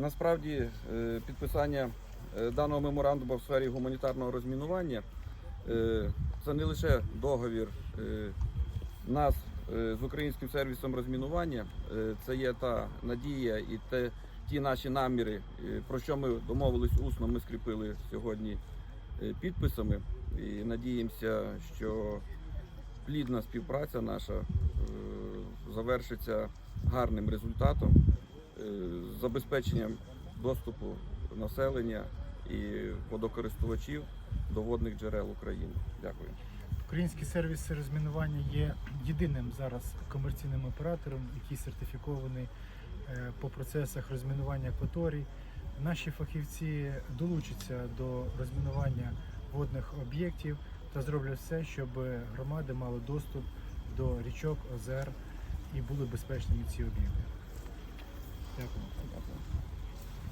Насправді е, підписання е, даного меморандуму в сфері гуманітарного розмінування е, це не лише договір нас з українським сервісом розмінування, це є та надія і те, ті наші наміри, про що ми домовились усно, ми скріпили сьогодні підписами. І надіємося, що плідна співпраця наша завершиться гарним результатом, забезпеченням доступу населення і водокористувачів до водних джерел України. Дякую. Український сервіс розмінування є єдиним зараз комерційним оператором, який сертифікований е, по процесах розмінування акваторій. Наші фахівці долучаться до розмінування водних об'єктів та зроблять все, щоб громади мали доступ до річок, озер і були безпечними ці об'єкти. Дякую.